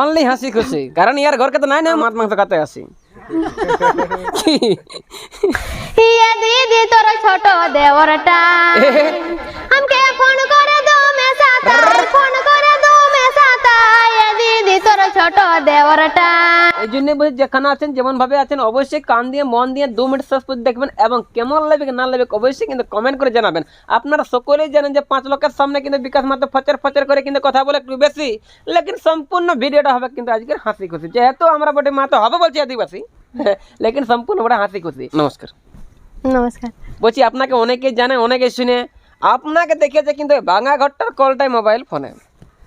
Only হাসি খুশি। কারণ ইয়ার ঘরকে তো নাই না মাছ মাংস খাতে আসি? ইয়ে দিদি তোর ছোট দেওরটা আমাকে ফোন করে দো মেসা তার ফোন ছোট দেওরটা এই জন্য বলছি যেখানে আছেন যেমন ভাবে আছেন অবশ্যই কান দিয়ে মন দিয়ে দু মিনিট শেষ পর্যন্ত দেখবেন এবং কেমন লাগবে না লাগবে অবশ্যই কিন্তু কমেন্ট করে জানাবেন। আপনারা সকলেই জানেন যে পাঁচ লোকের সামনে কিন্তু বিকাশ মাত্র ফচর ফচর করে কিন্তু কথা বলে একটু বেশি। লেকিন সম্পূর্ণ ভিডিওটা হবে কিন্তু আজকের হাসি খুশি। যেহেতু আমরা বটে মাত্র হবে বলছি আদিবাসী লেকিন সম্পূর্ণ বটে হাসি খুশি। নমস্কার। নমস্কার। বলছি আপনাকে অনেকেই জানে অনেকে শুনে। আপনাকে দেখেছে কিন্তু ভাঙা ঘরটার কলটাই মোবাইল ফোনে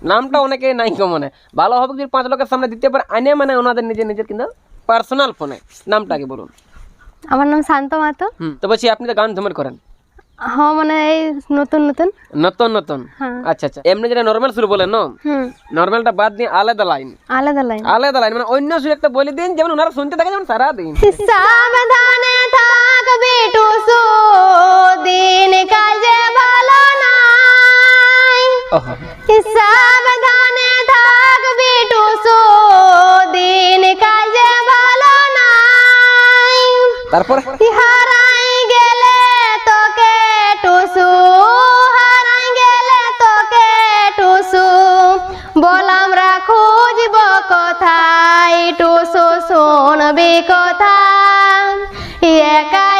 নামটা অনেকে নাই মনে ভালো হবে যদি পাঁচ লোকের সামনে দিতে পারে আনে মানে ওনাদের নিজের নিজের কিন্তু পার্সোনাল ফোনে নামটাকে বলুন। আমার নাম শান্ত মাতো। তো বলছি আপনি তো গান ধুমের করেন। হ্যাঁ মানে এই নতুন নতুন। নতুন নতুন? হ্যাঁ। আচ্ছা আচ্ছা। এমনি যেটা নর্মাল সুর বলেন না? নর্মালটা বাদ দিয়ে আলাদা লাইন আলাদা লাইন আলাদা লাইন মানে অন্য সুর একটা বলে দিন যেমন ওনারা শুনতে থাকে যেমন সারা দিন সাবধানে থাক বিটু সু দিন কাজে ভালো নাই। ওহো। সাবধানে থাক বিটু সু দিন কাজে ভালো নাই। তারপর? হারাই গেলে তোকে টুসু হারাই গেলে তোকে টুসু বলাম রা খুঁজব কোথায় টুসু শুনবি কথা। একা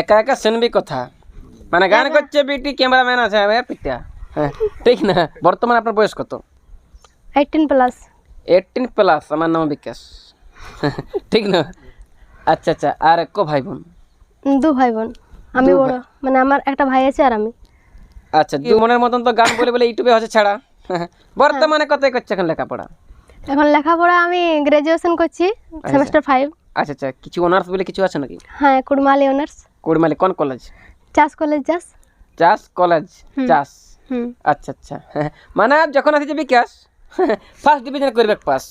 একা একা শুনবি কথা। মানে গান করছে বিটি ক্যামেরাম্যান আছে পিতা হ্যাঁ ঠিক না? বর্তমানে আপনার বয়স কত? এইটিন প্লাস এইটিন প্লাস আমার নাম বিকাশ। ঠিক না? আচ্ছা আচ্ছা আর কো ভাই বোন দু ভাই বোন আমি বড় মানে আমার একটা ভাই আছে আর আমি। আচ্ছা দু মনের মতন তো গান বলে বলে ইউটিউবে হচ্ছে ছাড়া। বর্তমানে কতই করছে এখন লেখাপড়া? এখন লেখাপড়া আমি গ্রাজুয়েশন করছি সেমিস্টার ফাইভ আচ্ছা আচ্ছা কিছু অনার্স বলে কিছু আছে নাকি? হ্যাঁ কুড়মালি অনার্স কুড়মালি কোন কলেজ চাষ কলেজ চাষ? চাষ কলেজ চাষ। হুম। আচ্ছা আচ্ছা। মানে যখন আসছে বিকাশ ফার্স্ট ডিভিশন করবে পাস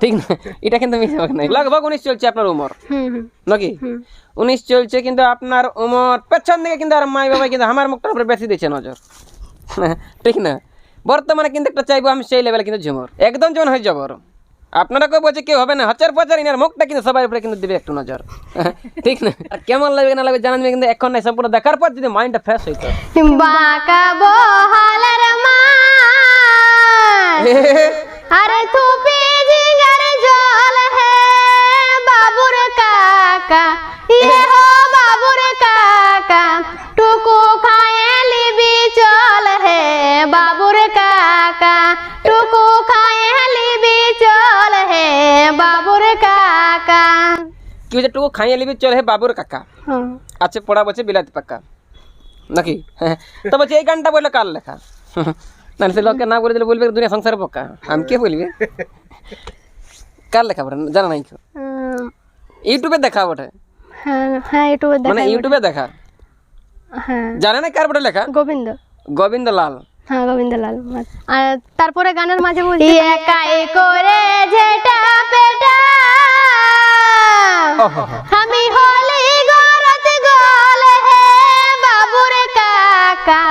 ঠিক না? এটা কিন্তু মিস হবে না লগভগ উনিশ চলছে আপনার উমর। হুম হুম। নাকি? উনিশ চলছে কিন্তু আপনার উমর পেছন দিকে কিন্তু আর মাই বাবা কিন্তু আমার মুখটার উপরে বেশি দিচ্ছে নজর। ঠিক না? বর্তমানে কিন্তু একটা চাইব আমি সেই লেভেলে কিন্তু ঝুমর। একদম যেমন হয়ে যাব আপনারা কেউ বলছে কেউ হবে না? হাজার পাচার ইনার মুখটা কিন্তু সবার উপরে কিন্তু দেবে একটু নজর। ঠিক না? আর কেমন লাগবে না লাগবে জানান কিন্তু এখন নাই সম্পূর্ণ দেখার পর যদি মাইন্ডটা ফ্রেশ হইতো আরে থুপি জিগার জল হে বাবুর কাকা কি হচ্ছে টুকু খাইয়ে নিবি চল হে বাবুর কাকা হুম আছে পড়া বলছে বিলাতি পাক্কা নাকি তো বলছে এই গানটা বললে কার লেখা না সে লোককে না বলে দিলে বলবে দুনিয়া সংসারে পক্কা আমি কে বলবে কার লেখা বটে জানা নাই কেউ উম, ইউটিউবে দেখা বটে হ্যাঁ হ্যাঁ ইউটিউবে মানে দেখা ইউটিউবে দেখা হ্যাঁ জানে না কার বটে লেখা গোবিন্দ গোবিন্দ লাল হ্যাঁ গোবিন্দলাল আর তারপরে গানের মাঝে বলছি একাই করে আমি হলে গরত গলে হে বাবুর কাকা।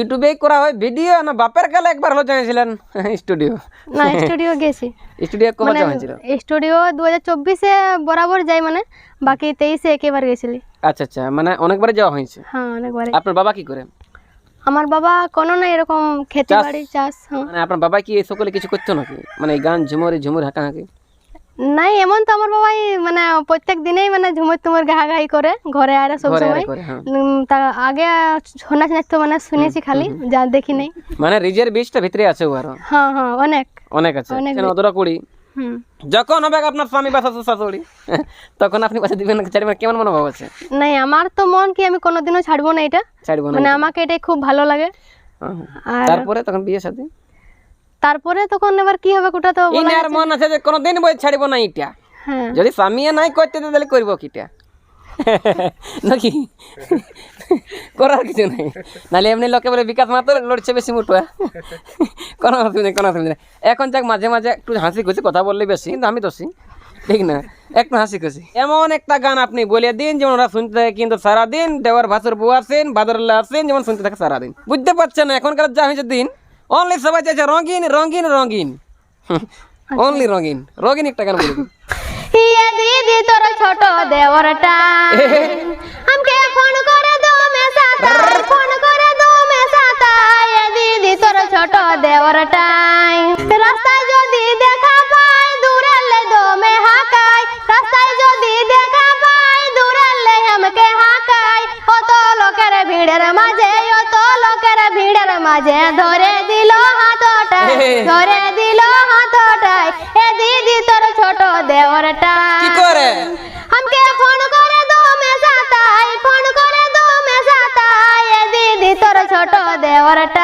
হলো ননাই বল হে বাবুর কাকা ইউটিউব ইউটিউবে করা হয় ভিডিও না বাপের কালে একবার হলো জানিয়েছিলেন স্টুডিও না স্টুডিও গেছি। স্টুডিও কবে মানে হয়েছিল স্টুডিও দু হাজার চব্বিশে বরাবর যাই মানে বাকি তেইশে একেবারে গেছিলি। আচ্ছা আচ্ছা মানে অনেকবার যাওয়া হয়েছে? হ্যাঁ অনেকবার আপনার বাবা কি করে? আমার বাবা কোনো না এরকম খেতে বাড়ি চাষ হ্যাঁ। মানে আপনার বাবা কি এই সকলে কিছু করতো নাকি? মানে গান ঝুমুর ঝুমুর হাঁকা হাঁকি নাই এমন তো আমার বাবাই মানে প্রত্যেক দিনেই মানে ঝুমুর তুমুর ঘা ঘাই করে ঘরে আর সব সময়। তা আগে নাচ নাচতো মানে শুনেছি খালি যা দেখি নাই। মানে রিজের বীজটা ভিতরে আছে ও আরও হ্যাঁ হ্যাঁ অনেক। অনেক আছে। অনেক কেন অতটা কুড়ি যখন হবে আপনার স্বামী বা শ্বশুর শাশুড়ি তখন আপনি পাশে দিবেন না চারিবেন কেমন মনোভাব আছে? নাই আমার তো মন কি আমি কোনোদিনও ছাড়বো না এটা। ছাড়বো না মানে আমাকে এটাই খুব ভালো লাগে। আর তারপরে তখন বিয়ে সাথে তারপরে তখন এবার কি হবে কোটা তো ইনার মন আছে যে কোনোদিন বই ছাড়িব না ইটা। হ্যাঁ। যদি স্বামী নাই করতে তাহলে করব কিটা? নাকি? করার কিছু নাই। নাহলে এমনি লোকে বলে বিকাশ মাত্র লড়ছে বেশি মুটুয়া কোনো অসুবিধা নেই কোনো অসুবিধা নেই। এখন যাক মাঝে মাঝে একটু হাসি খুশি কথা বললে বেশি কিন্তু আমি দোষী। ঠিক না? একটু হাসি খুশি। এমন একটা গান আপনি বলে দিন যেমন ওরা শুনতে থাকে কিন্তু সারাদিন দেওয়ার ভাসুর বউ আসেন বাদরল্লা আসেন যেমন শুনতে থাকে সারাদিন। বুঝতে পারছেন না এখনকার যা হয়েছে দিন। অনলি সবাই চাইছে রঙিন রঙিন রঙিন। অনলি রঙিন। রঙিন একটা গান বলে। ইয়ে দিদি তোর ছোট দেওরটা আমাকে ফোন করে দো মে সাতা ফোন করে দো মে সাতা ইয়ে দিদি তোর ছোট দেওরটা রাস্তায় যদি দেখা পাই দূরালে দো মে হাকাই। রাস্তায় যদি দেখা পাই দূরালে আমাকে হাকাই। অত লোকের ভিড়ের মাঝে অত লোকের ভিড়ের মাঝে হাতটাই ধরে দিল হাতটাই এ দিদি তোর ছোট দেওরটা কি করে? আমকে ফোন করে দো মেসাতাই ফোন করে দো মেসাতাই এ দিদি তোর ছোট দেওরটা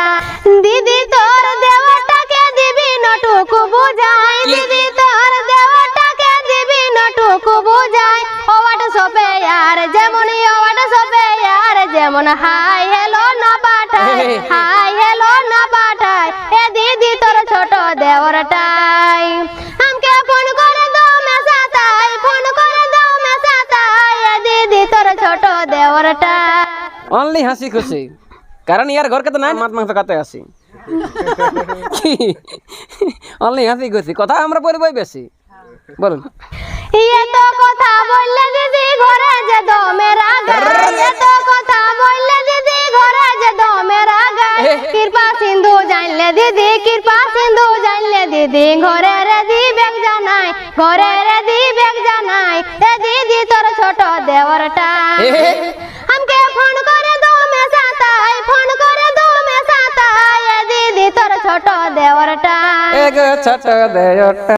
দেওরটা অনলি হাসি খুশি। কারণ ইয়ার ঘরকে তো নাই মাছ মাংস খাতে আসি। অনলি হাসি খুশি। কথা আমরা পরিবই বেশি। বলুন। ইয়ে তো কথা বললে দিদি ঘরে যে দো মেরা গায় ইয়ে তো কথা বললে দিদি ঘরে যে দো মেরা গায় কৃপা সিন্ধু জানলে দিদি কৃপা সিন্ধু জানলে দিদি। ঘরে রে দিবেক জানাই ঘরে রে বেগ জানাই। এ দিদি তোর ছোট দেওরটা আমকে ফোন করে দাও মে সাতাই ফোন করে দাও মে সাতাই এ দিদি তোর ছোট দেওরটা এ ছোট দেওরটা